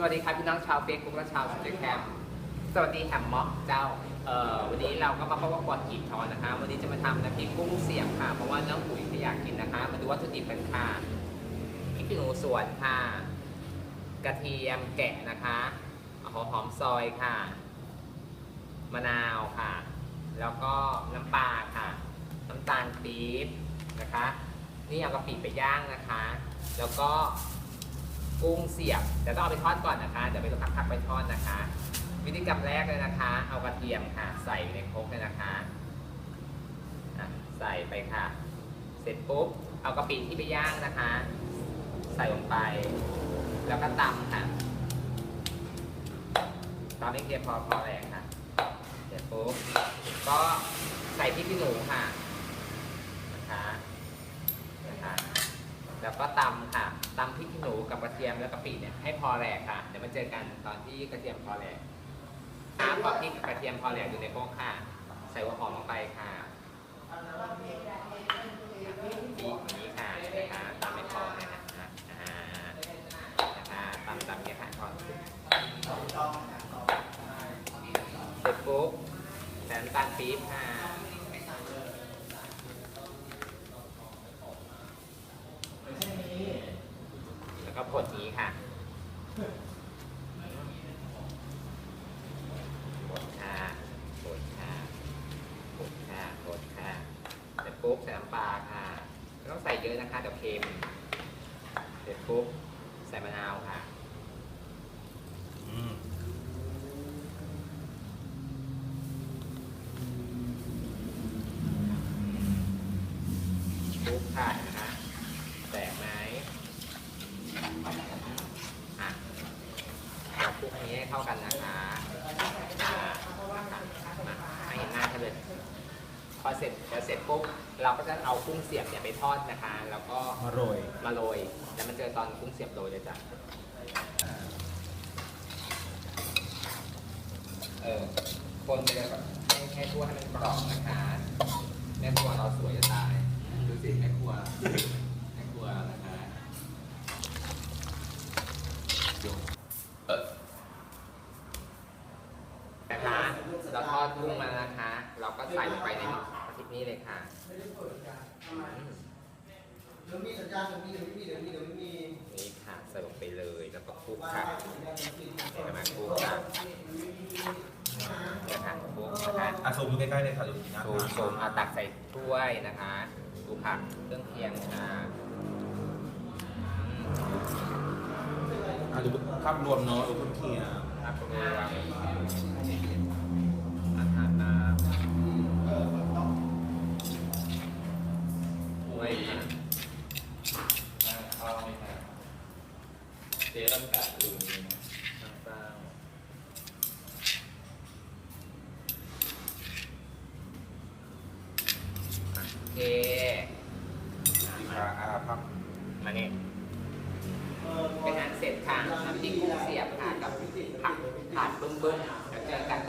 สวัสดีครับพี่น้องชาวเฟซบุ๊กและชาวสเตแคมสวัสดีแฮมม็อกเจ้าเอ่อวันนี้เราก็มาพบกับกวดกีบทอนนะคะ วันนี้จะมาทำน้ำพริกกุ้งเสียบค่ะ เพราะว่าน้องปุ๋ยที่อยากกินนะคะ มาดูวัตถุดิบกันค่ะพริกขี้หนูสวนค่ะ กระเทียมแกะนะคะหัวหอมซอยค่ะ มะนาวค่ะ แล้วก็น้ำปลาค่ะ น้ำตาลปี๊บนะคะ นี่เอากะปิไปย่างนะคะ แล้วก็ กุ้งเสียบแต่ต้องเอาไปทอดก่อนนะคะเดี๋ยวไปพักพักๆไปทอดนะคะ วิธีกรรมแรกเลยนะคะ เอากระเทียมค่ะใส่ในครกเลยนะคะใส่ไปค่ะ เสร็จปุ๊บเอากะปิที่ไปย่างนะคะ ใส่ลงไป แล้วก็ตำค่ะตำให้เกลียพอพอแรงค่ะ เสร็จปุ๊บก็ใส่พริกขี้หนูค่ะนะคะ แล้วก็ตำค่ะ ตำพริกขี้หนูกับกระเทียมแล้วกะปิเนี่ยให้พอแหลกค่ะ เดี๋ยวมาเจอกันตอนที่กระเทียมพอแหลกน้ำกับพริกกับกระเทียมพอแหลกอยู่ในโป๊กค่ะ ใส่หัวหอมลงไปค่ะนี้ค่ะนะคะตำไม่พอเลยนะคะนะคะตำตำเนี่ยค่ะทอเสร็จปุ๊บใส่น้ำตาลปี๊บค่ะ แล้ว กดนี้ค่ะกดค่ะกดค่ะกดค่ะกดค่ะเสร็จปุ๊บใส่น้ำปลาค่ะไม่ต้องใส่เยอะนะคะเดี๋ยวเค็มเสร็จปุ๊บใส่มะนาวค่ะ อืม ปุ๊บค่ะนะคะแตกไหมอะเราคลุกอันนี้ให้ เข้ากันนะคะมาให้เห็นหน้ากันเลยพอเสร็จเดี๋ยวเสร็จปุ๊บเราก็จะเอากุ้งเสียบเนี่ยไปทอดนะคะ แล้วก็มาโรยมาโรยแล้วมันเจอตอนกุ้งเสียบโรยเลยจ้ะเออคนไปเลยแบบให้ทั่วให้มันกรอบนะคะแม่ครัวเราสวยจะตายดูสิแม่ครัวนะคะนะคะ เราทอดกุ้งมาแล้วนะคะ เราก็ใส่ลงไปในกระติบนี้เลยค่ะอืมเดี๋ยวมีสัญญาณเดี๋ยวมีเดี๋ยวมีเดี๋ยวมีเดี๋ยวมีนี่ค่ะใส่ลงไปเลยแล้วก็คลุกค่ะเห็นไหมาคลุกค่ะนะคะคลุกนะคะอะซูมดูใกล้ๆเลยค่ะดูนะซูมซูมเอาตักใส่ถ้วยนะคะดูผักเครื่องเคียงค่ะอะดูภาพรวมเนาะดูเคุณเคียร์ผักรวม จ๊ต้องกัดดูเปล่าโอเคดีค่ะอะภาพมาเนี่ยเป็นอันเสร็จค่ะน้ำจิ้มกุ้งเสียบค่ะกับผักผัดเบิ้มๆแล้วเจอกัน